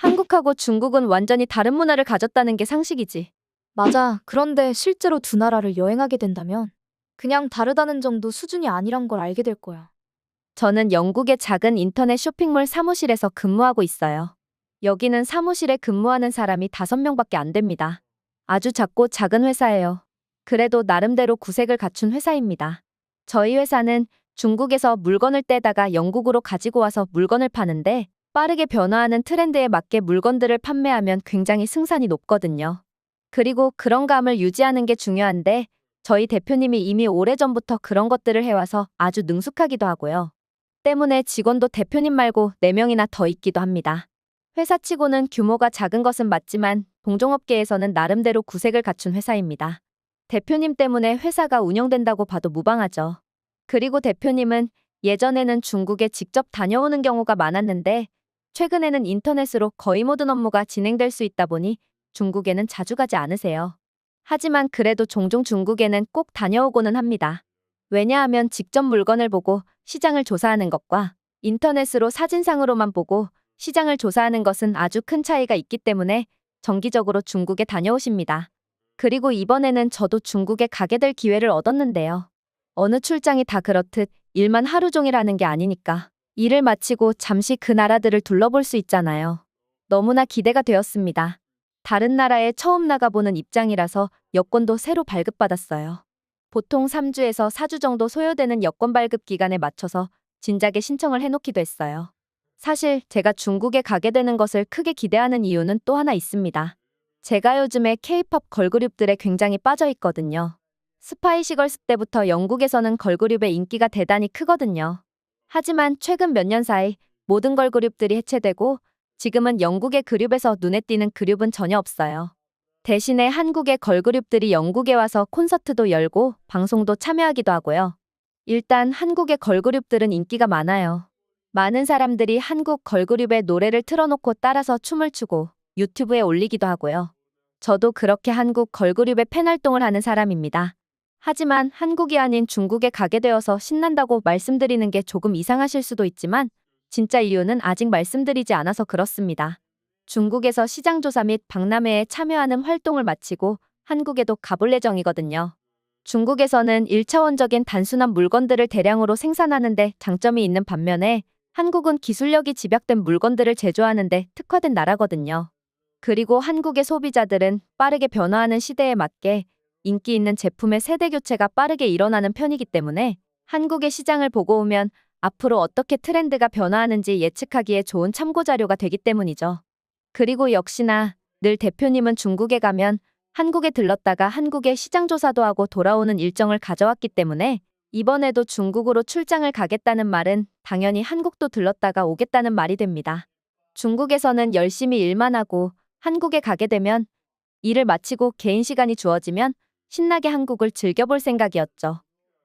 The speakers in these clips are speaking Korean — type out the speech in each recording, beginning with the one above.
한국하고 중국은 완전히 다른 문화를 가졌다는 게 상식이지. 맞아. 그런데 실제로 두 나라를 여행하게 된다면 그냥 다르다는 정도 수준이 아니란 걸 알게 될 거야. 저는 영국의 작은 인터넷 쇼핑몰 사무실에서 근무하고 있어요. 여기는 사무실에 근무하는 사람이 다섯 명밖에 안 됩니다. 아주 작고 작은 회사예요. 그래도 나름대로 구색을 갖춘 회사입니다. 저희 회사는 중국에서 물건을 떼다가 영국으로 가지고 와서 물건을 파는데 빠르게 변화하는 트렌드에 맞게 물건들을 판매하면 굉장히 승산이 높거든요. 그리고 그런 감을 유지하는 게 중요한데 저희 대표님이 이미 오래전부터 그런 것들을 해와서 아주 능숙하기도 하고요. 때문에 직원도 대표님 말고 4명이나 더 있기도 합니다. 회사치고는 규모가 작은 것은 맞지만 동종업계에서는 나름대로 구색을 갖춘 회사입니다. 대표님 때문에 회사가 운영된다고 봐도 무방하죠. 그리고 대표님은 예전에는 중국에 직접 다녀오는 경우가 많았는데 최근에는 인터넷으로 거의 모든 업무가 진행될 수 있다 보니 중국에는 자주 가지 않으세요. 하지만 그래도 종종 중국에는 꼭 다녀오고는 합니다. 왜냐하면 직접 물건을 보고 시장을 조사하는 것과 인터넷으로 사진상으로만 보고 시장을 조사하는 것은 아주 큰 차이가 있기 때문에 정기적으로 중국에 다녀오십니다. 그리고 이번에는 저도 중국에 가게 될 기회를 얻었는데요. 어느 출장이 다 그렇듯 일만 하루 종일 하는 게 아니니까 일을 마치고 잠시 그 나라들을 둘러볼 수 있잖아요. 너무나 기대가 되었습니다. 다른 나라에 처음 나가보는 입장이라서 여권도 새로 발급받았어요. 보통 3주에서 4주 정도 소요되는 여권 발급 기간에 맞춰서 진작에 신청을 해놓기도 했어요. 사실 제가 중국에 가게 되는 것을 크게 기대하는 이유는 또 하나 있습니다. 제가 요즘에 K-팝 걸그룹들에 굉장히 빠져 있거든요. 스파이시걸스 때부터 영국에서는 걸그룹의 인기가 대단히 크거든요. 하지만 최근 몇 년 사이 모든 걸 그룹들이 해체되고 지금은 영국의 그룹에서 눈에 띄는 그룹은 전혀 없어요. 대신에 한국의 걸그룹들이 영국에 와서 콘서트도 열고 방송도 참여하기도 하고요. 일단 한국의 걸그룹들은 인기가 많아요. 많은 사람들이 한국 걸그룹의 노래를 틀어놓고 따라서 춤을 추고 유튜브에 올리기도 하고요. 저도 그렇게 한국 걸그룹의 팬 활동을 하는 사람입니다. 하지만 한국이 아닌 중국에 가게 되어서 신난다고 말씀드리는 게 조금 이상하실 수도 있지만 진짜 이유는 아직 말씀드리지 않아서 그렇습니다. 중국에서 시장조사 및 박람회에 참여하는 활동을 마치고 한국에도 가볼 예정이거든요. 중국에서는 1차원적인 단순한 물건들을 대량으로 생산하는데 장점이 있는 반면에 한국은 기술력이 집약된 물건들을 제조하는데 특화된 나라거든요. 그리고 한국의 소비자들은 빠르게 변화하는 시대에 맞게 인기 있는 제품의 세대 교체가 빠르게 일어나는 편이기 때문에 한국의 시장을 보고 오면 앞으로 어떻게 트렌드가 변화하는지 예측하기에 좋은 참고 자료가 되기 때문이죠. 그리고 역시나 늘 대표님은 중국에 가면 한국에 들렀다가 한국의 시장 조사도 하고 돌아오는 일정을 가져왔기 때문에 이번에도 중국으로 출장을 가겠다는 말은 당연히 한국도 들렀다가 오겠다는 말이 됩니다. 중국에서는 열심히 일만 하고 한국에 가게 되면 일을 마치고 개인 시간이 주어지면 신나게 한국을 즐겨볼 생각이었죠.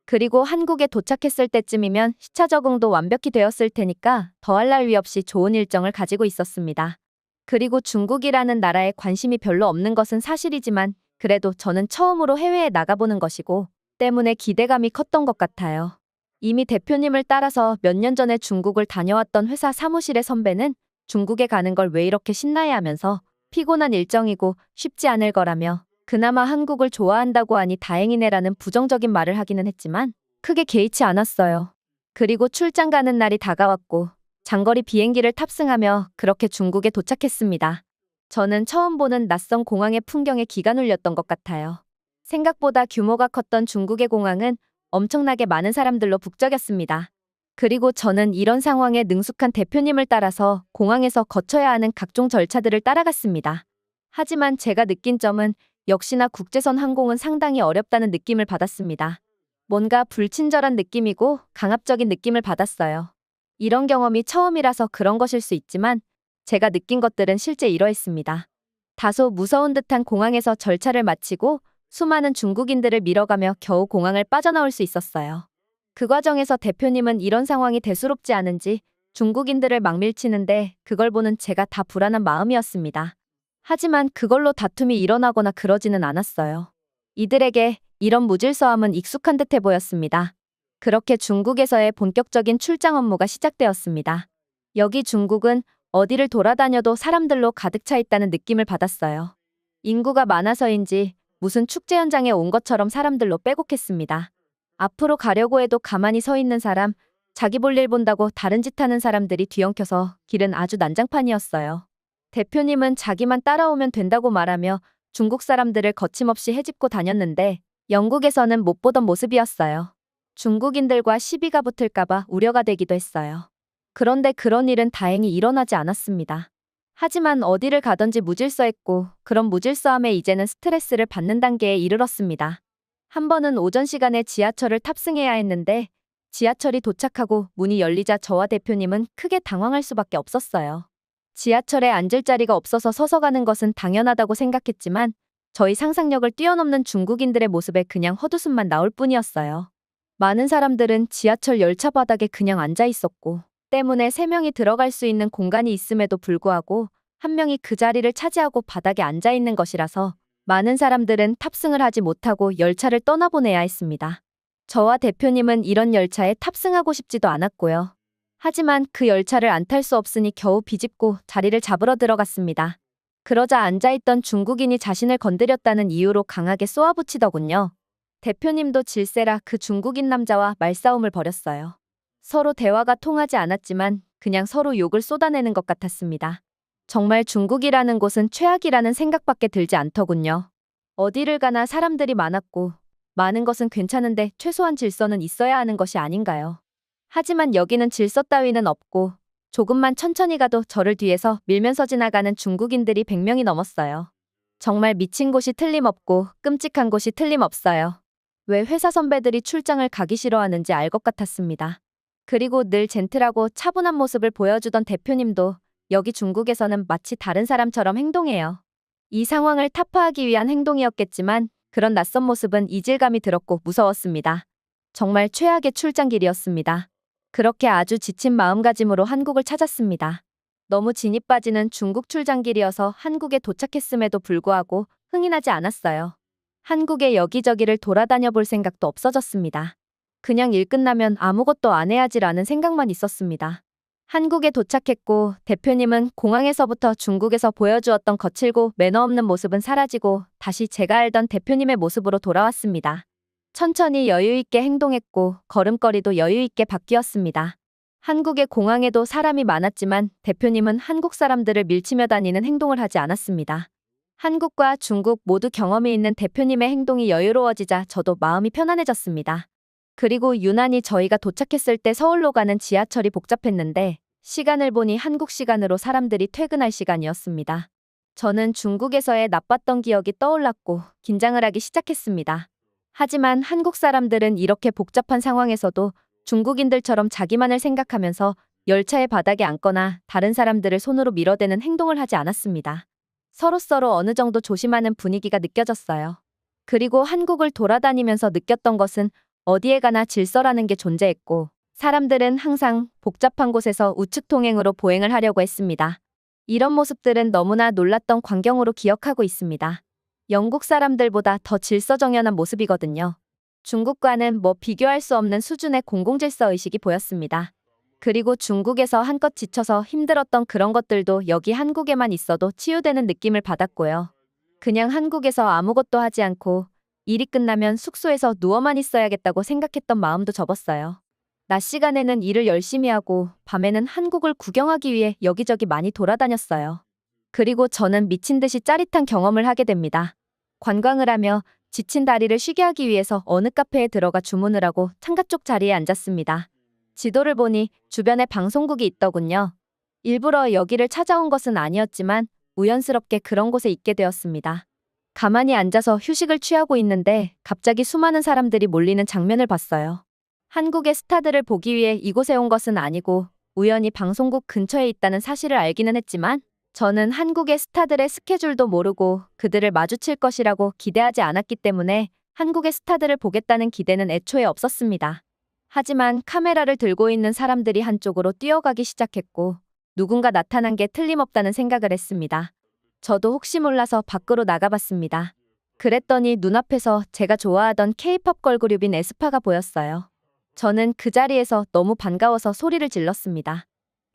그리고 한국에 도착했을 때쯤이면 시차 적응도 완벽히 되었을 테니까 더할 나위 없이 좋은 일정을 가지고 있었습니다. 그리고 중국이라는 나라에 관심이 별로 없는 것은 사실이지만 그래도 저는 처음으로 해외에 나가보는 것이고 때문에 기대감이 컸던 것 같아요. 이미 대표님을 따라서 몇 년 전에 중국을 다녀왔던 회사 사무실의 선배는 중국에 가는 걸 왜 이렇게 신나해 하면서 피곤한 일정이고 쉽지 않을 거라며 그나마 한국을 좋아한다고 하니 다행이네라는 부정적인 말을 하기는 했지만 크게 개의치 않았어요. 그리고 출장 가는 날이 다가왔고 장거리 비행기를 탑승하며 그렇게 중국에 도착했습니다. 저는 처음 보는 낯선 공항의 풍경에 기가 눌렸던 것 같아요. 생각보다 규모가 컸던 중국의 공항은 엄청나게 많은 사람들로 북적였습니다. 그리고 저는 이런 상황에 능숙한 대표님을 따라서 공항에서 거쳐야 하는 각종 절차들을 따라갔습니다. 하지만 제가 느낀 점은 역시나 국제선 항공은 상당히 어렵다는 느낌을 받았습니다. 뭔가 불친절한 느낌이고 강압적인 느낌을 받았어요. 이런 경험이 처음이라서 그런 것일 수 있지만 제가 느낀 것들은 실제 이러했습니다. 다소 무서운 듯한 공항에서 절차를 마치고 수많은 중국인들을 밀어가며 겨우 공항을 빠져나올 수 있었어요. 그 과정에서 대표님은 이런 상황이 대수롭지 않은지 중국인들을 막 밀치는데 그걸 보는 제가 다 불안한 마음이었습니다. 하지만 그걸로 다툼이 일어나거나 그러지는 않았어요. 이들에게 이런 무질서함은 익숙한 듯해 보였습니다. 그렇게 중국에서의 본격적인 출장 업무가 시작되었습니다. 여기 중국은 어디를 돌아다녀도 사람들로 가득 차 있다는 느낌을 받았어요. 인구가 많아서인지 무슨 축제 현장에 온 것처럼 사람들로 빼곡했습니다. 앞으로 가려고 해도 가만히 서 있는 사람, 자기 볼 일 본다고 다른 짓 하는 사람들이 뒤엉켜서 길은 아주 난장판이었어요. 대표님은 자기만 따라오면 된다고 말하며 중국 사람들을 거침없이 헤집고 다녔는데 영국에서는 못 보던 모습이었어요. 중국인들과 시비가 붙을까봐 우려가 되기도 했어요. 그런데 그런 일은 다행히 일어나지 않았습니다. 하지만 어디를 가든지 무질서했고 그런 무질서함에 이제는 스트레스를 받는 단계에 이르렀습니다. 한 번은 오전 시간에 지하철을 탑승해야 했는데 지하철이 도착하고 문이 열리자 저와 대표님은 크게 당황할 수밖에 없었어요. 지하철에 앉을 자리가 없어서 서서 가는 것은 당연하다고 생각했지만 저희 상상력을 뛰어넘는 중국인들의 모습에 그냥 헛웃음만 나올 뿐이었어요. 많은 사람들은 지하철 열차 바닥에 그냥 앉아 있었고 때문에 세 명이 들어갈 수 있는 공간이 있음에도 불구하고 한 명이 그 자리를 차지하고 바닥에 앉아 있는 것이라서 많은 사람들은 탑승을 하지 못하고 열차를 떠나보내야 했습니다. 저와 대표님은 이런 열차에 탑승하고 싶지도 않았고요. 하지만 그 열차를 안 탈 수 없으니 겨우 비집고 자리를 잡으러 들어갔습니다. 그러자 앉아있던 중국인이 자신을 건드렸다는 이유로 강하게 쏘아붙이더군요. 대표님도 질세라 그 중국인 남자와 말싸움을 벌였어요. 서로 대화가 통하지 않았지만 그냥 서로 욕을 쏟아내는 것 같았습니다. 정말 중국이라는 곳은 최악이라는 생각밖에 들지 않더군요. 어디를 가나 사람들이 많았고 많은 것은 괜찮은데 최소한 질서는 있어야 하는 것이 아닌가요? 하지만 여기는 질서 따위는 없고 조금만 천천히 가도 저를 뒤에서 밀면서 지나가는 중국인들이 100명이 넘었어요. 정말 미친 곳이 틀림없고 끔찍한 곳이 틀림없어요. 왜 회사 선배들이 출장을 가기 싫어하는지 알 것 같았습니다. 그리고 늘 젠틀하고 차분한 모습을 보여주던 대표님도 여기 중국에서는 마치 다른 사람처럼 행동해요. 이 상황을 타파하기 위한 행동이었겠지만 그런 낯선 모습은 이질감이 들었고 무서웠습니다. 정말 최악의 출장길이었습니다. 그렇게 아주 지친 마음가짐으로 한국을 찾았습니다. 너무 진이 빠지는 중국 출장길이어서 한국에 도착했음에도 불구하고 흥이 나지 않았어요. 한국의 여기저기를 돌아다녀 볼 생각도 없어졌습니다. 그냥 일 끝나면 아무것도 안 해야지라는 생각만 있었습니다. 한국에 도착했고 대표님은 공항에서부터 중국에서 보여주었던 거칠고 매너 없는 모습은 사라지고 다시 제가 알던 대표님의 모습으로 돌아왔습니다. 천천히 여유 있게 행동했고 걸음걸이도 여유 있게 바뀌었습니다. 한국의 공항에도 사람이 많았지만 대표님은 한국 사람들을 밀치며 다니는 행동을 하지 않았습니다. 한국과 중국 모두 경험이 있는 대표님의 행동이 여유로워지자 저도 마음이 편안해졌습니다. 그리고 유난히 저희가 도착했을 때 서울로 가는 지하철이 복잡했는데 시간을 보니 한국 시간으로 사람들이 퇴근할 시간이었습니다. 저는 중국에서의 나빴던 기억이 떠올랐고 긴장을 하기 시작했습니다. 하지만 한국 사람들은 이렇게 복잡한 상황에서도 중국인들처럼 자기만을 생각하면서 열차의 바닥에 앉거나 다른 사람들을 손으로 밀어대는 행동을 하지 않았습니다. 서로서로 어느 정도 조심하는 분위기가 느껴졌어요. 그리고 한국을 돌아다니면서 느꼈던 것은 어디에 가나 질서라는 게 존재했고 사람들은 항상 복잡한 곳에서 우측 통행으로 보행을 하려고 했습니다. 이런 모습들은 너무나 놀랐던 광경으로 기억하고 있습니다. 영국 사람들보다 더 질서정연한 모습이거든요. 중국과는 뭐 비교할 수 없는 수준의 공공질서 의식이 보였습니다. 그리고 중국에서 한껏 지쳐서 힘들었던 그런 것들도 여기 한국에만 있어도 치유되는 느낌을 받았고요. 그냥 한국에서 아무것도 하지 않고 일이 끝나면 숙소에서 누워만 있어야겠다고 생각했던 마음도 접었어요. 낮 시간에는 일을 열심히 하고 밤에는 한국을 구경하기 위해 여기저기 많이 돌아다녔어요. 그리고 저는 미친 듯이 짜릿한 경험을 하게 됩니다. 관광을 하며 지친 다리를 쉬게 하기 위해서 어느 카페에 들어가 주문을 하고 창가 쪽 자리에 앉았습니다. 지도를 보니 주변에 방송국이 있더군요. 일부러 여기를 찾아온 것은 아니었지만 우연스럽게 그런 곳에 있게 되었습니다. 가만히 앉아서 휴식을 취하고 있는데 갑자기 수많은 사람들이 몰리는 장면을 봤어요. 한국의 스타들을 보기 위해 이곳에 온 것은 아니고 우연히 방송국 근처에 있다는 사실을 알기는 했지만 저는 한국의 스타들의 스케줄도 모르고 그들을 마주칠 것이라고 기대하지 않았기 때문에 한국의 스타들을 보겠다는 기대는 애초에 없었습니다. 하지만 카메라를 들고 있는 사람들이 한쪽으로 뛰어가기 시작했고 누군가 나타난 게 틀림없다는 생각을 했습니다. 저도 혹시 몰라서 밖으로 나가봤습니다. 그랬더니 눈앞에서 제가 좋아하던 케이팝 걸그룹인 에스파가 보였어요. 저는 그 자리에서 너무 반가워서 소리를 질렀습니다.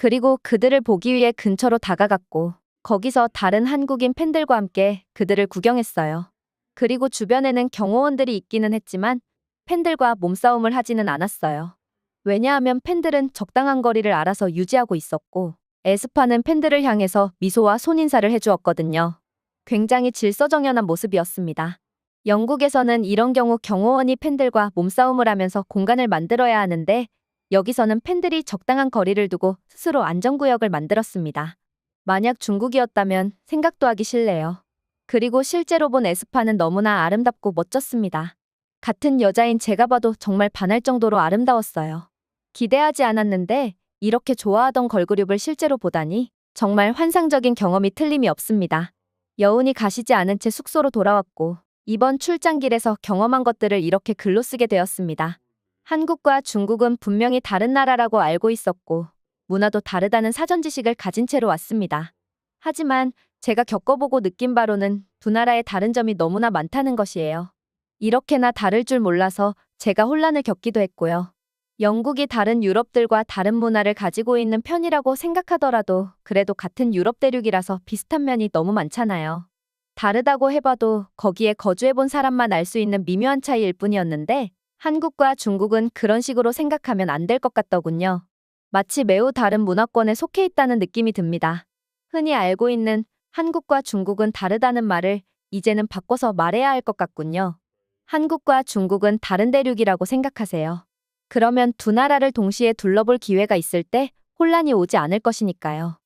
그리고 그들을 보기 위해 근처로 다가갔고 거기서 다른 한국인 팬들과 함께 그들을 구경했어요. 그리고 주변에는 경호원들이 있기는 했지만 팬들과 몸싸움을 하지는 않았어요. 왜냐하면 팬들은 적당한 거리를 알아서 유지하고 있었고 에스파는 팬들을 향해서 미소와 손인사를 해주었거든요. 굉장히 질서정연한 모습이었습니다. 영국에서는 이런 경우 경호원이 팬들과 몸싸움을 하면서 공간을 만들어야 하는데 여기서는 팬들이 적당한 거리를 두고 스스로 안전구역을 만들었습니다. 만약 중국이었다면 생각도 하기 싫네요. 그리고 실제로 본 에스파는 너무나 아름답고 멋졌습니다. 같은 여자인 제가 봐도 정말 반할 정도로 아름다웠어요. 기대하지 않았는데 이렇게 좋아하던 걸그룹을 실제로 보다니 정말 환상적인 경험이 틀림이 없습니다. 여운이 가시지 않은 채 숙소로 돌아왔고 이번 출장길에서 경험한 것들을 이렇게 글로 쓰게 되었습니다. 한국과 중국은 분명히 다른 나라라고 알고 있었고 문화도 다르다는 사전 지식을 가진 채로 왔습니다. 하지만 제가 겪어보고 느낀 바로는 두 나라의 다른 점이 너무나 많다는 것이에요. 이렇게나 다를 줄 몰라서 제가 혼란을 겪기도 했고요. 영국이 다른 유럽들과 다른 문화를 가지고 있는 편이라고 생각하더라도 그래도 같은 유럽 대륙이라서 비슷한 면이 너무 많잖아요. 다르다고 해봐도 거기에 거주해본 사람만 알 수 있는 미묘한 차이일 뿐이었는데 한국과 중국은 그런 식으로 생각하면 안 될 것 같더군요. 마치 매우 다른 문화권에 속해 있다는 느낌이 듭니다. 흔히 알고 있는 한국과 중국은 다르다는 말을 이제는 바꿔서 말해야 할 것 같군요. 한국과 중국은 다른 대륙이라고 생각하세요. 그러면 두 나라를 동시에 둘러볼 기회가 있을 때 혼란이 오지 않을 것이니까요.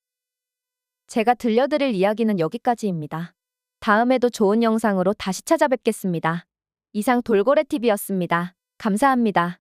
제가 들려드릴 이야기는 여기까지입니다. 다음에도 좋은 영상으로 다시 찾아뵙겠습니다. 이상 돌고래TV였습니다. 감사합니다.